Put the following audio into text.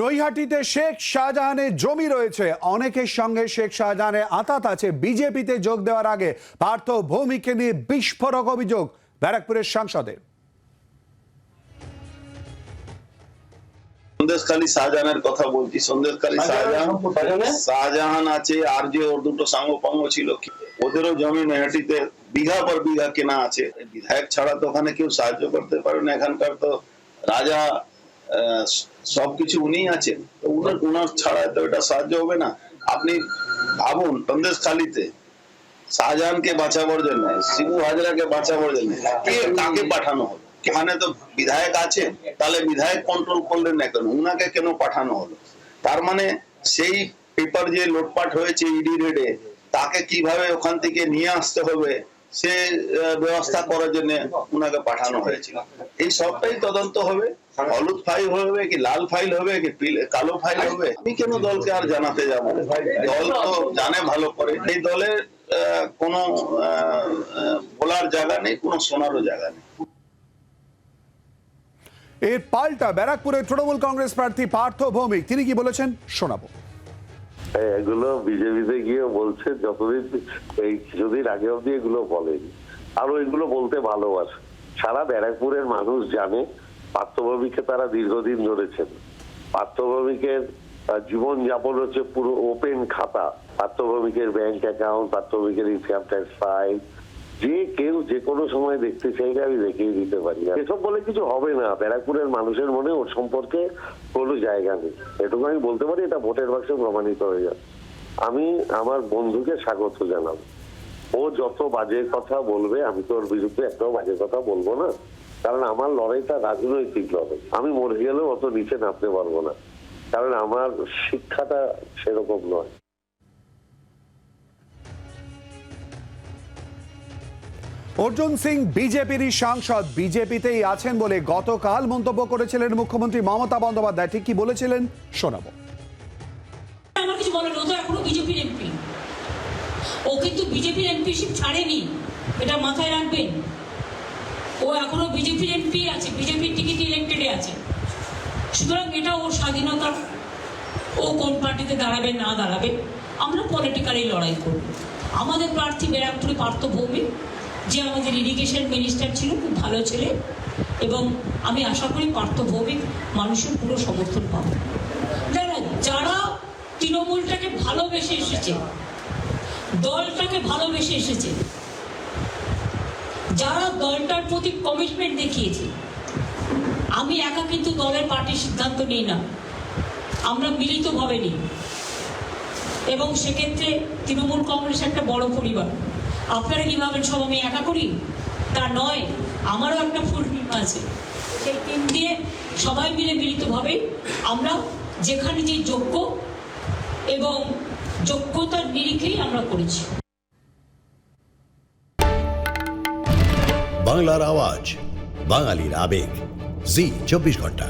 নৈহাটিতে শেখ শাহজাহানের জমি রয়েছে। অনেকের সঙ্গে শেখ শাহজাহানের আতাত আছে। বিজেপিতে যোগ দেওয়ার আগে পার্থ ভৌমিককে নিয়ে বিস্ফোরক অভিযোগ ব্যারাকপুরের সাংসদে। সন্দেশখালী শাহজাহানের কথা বলছি। সন্দেশখালী শাহজাহান শাহজাহান আছে আর যে ওর দুটো সাঙ্গপাঙ্গ ছিল। ওদেরও জমি নৈহাটিতে বিঘা পর বিঘা কেনা আছে। বিধায়ক ছাড়া তো ওখানে কেউ সাহায্য করতে পারে না। এখানকার তো রাজা সবকিছু উনিই আছেন। তো উনার উনার ছাড়া তো এটা সাহায্য হবে না। আপনি ভাবুন, সন্দেশখালীতে শাহজাহানকে বাঁচাবার জন্য শিবু হাজরাকে বাঁচাবার জন্য কে কাকে পাঠানো হলো? এখানে তো বিধায়ক আছে তাহলে বিধায়ক কন্ট্রোল করলেন না কেন? উনাকে কেন পাঠানো হলো? তার মানে সেই পেপার যে লোটপাট হয়েছে ইডি রেডে তাকে কীভাবে ওখান থেকে নিয়ে আসতে হবে? সে ব্যবস্থা করার জন্য উনাকে পাঠানো হয়েছিল। এই সবটাই তদন্ত হবে। হলুদ ফাইল হবে কি লাল ফাইল হবে কি কালো ফাইল হবে? আমি কেন দলকে আর জানাতে যাব? দল তো জানে ভালো করে। এই দলের কোনো বলার জায়গা নেই, কোনো শোনারও জায়গা নেই। এর পাল্টা ব্যারাকপুরের তৃণমূল কংগ্রেস প্রার্থী পার্থ ভৌমিক, তিনি কি বলেছেন? শোনাবো। এগুলো বিজেপিতে গিয়ে বলছে যতদিন এই কিছুদিন আগে অব্দি এগুলো বলেনি। আরও এগুলো বলতে ভালোবাসে। সারা ব্যারাকপুরের মানুষ জানে পার্থভূমিকে তারা দীর্ঘদিন ধরেছেন। পার্থভূমিকের জীবন যাপন হচ্ছে পুরো ওপেন খাতা। পার্থভূমিকের ব্যাংক অ্যাকাউন্ট পার্থভূমিকের ইনকাম ট্যাক্স ফাইল যে কেউ যে কোনো সময় দেখতে চাইলে আমি দেখিয়ে দিতে পারি। এসব বলে কিছু হবে না। ব্যারাকপুরের মানুষের মনে ওর সম্পর্কে কোনো জায়গা নেই। এটুকু আমি বলতে পারি, এটা ভোটের বাক্সে প্রমাণিত হয়ে যাবে। আমি আমার বন্ধুকে স্বাগত জানাব। ও যত বাজে কথা বলবে, আমি তো ওর বিরুদ্ধে একটাও বাজে কথা বলব না। কারণ আমার লড়াইটা রাজনৈতিক লড়াই। আমি মরে গেলেও অত নিচে নামতে পারব না। কারণ আমার শিক্ষাটা সেরকম নয়। অর্জুন সিং বিজেপিরই সাংসদ, বিজেপিতেই আছেন বলে গতকাল মন্তব্য করেছিলেন মুখ্যমন্ত্রী মমতা বন্দ্যোপাধ্যায়। ঠিক কি বলেছিলেন? শোনাবো। আমার কিছু বলার তো এখনও বিজেপির এমপি। ও কিন্তু বিজেপির এমপিশিপ ছাড়েনি, এটা মাথায় রাখবেন। ও এখনও বিজেপির এমপি আছে, বিজেপির টিকিট ইলেক্টেডে আছে। সুতরাং এটা ওর স্বাধীনতা। ও কোন পার্টিতে দাঁড়াবে, না দাঁড়াবে, আমরা পলিটিক্যালি লড়াই করব। আমাদের প্রার্থী ব্যারাকপুরে পার্থ ভৌমিক যে আমাদের ইরিগেশন মিনিস্টার ছিল, খুব ভালো ছেলে। এবং আমি আশা করি পার্থ ভৌমিক মানুষের পুরো সমর্থন পাবে। যারা যারা তৃণমূলটাকে ভালোবেসে এসেছে, দলটাকে ভালোবেসে এসেছে, যারা দলটার প্রতি কমিটমেন্ট দেখিয়েছে, আমি একা কিন্তু দলের পার্টির সিদ্ধান্ত নিই না। আমরা মিলিতভাবে নিই। এবং সেক্ষেত্রে তৃণমূল কংগ্রেস একটা বড় পরিবার। আপনারা কি ভাবেন সব আমি একা করি? তা নয়, আমারও একটা ফুল টিম আছে। সেই টিম দিয়ে সবাই মিলে মিলিতভাবে আমরা যেখানে যে যোগ্য এবং যোগ্যতার নিরিখেই আমরা করেছি। বাংলার আওয়াজ, বাঙালির আবেগ। জি, চব্বিশ ঘণ্টা।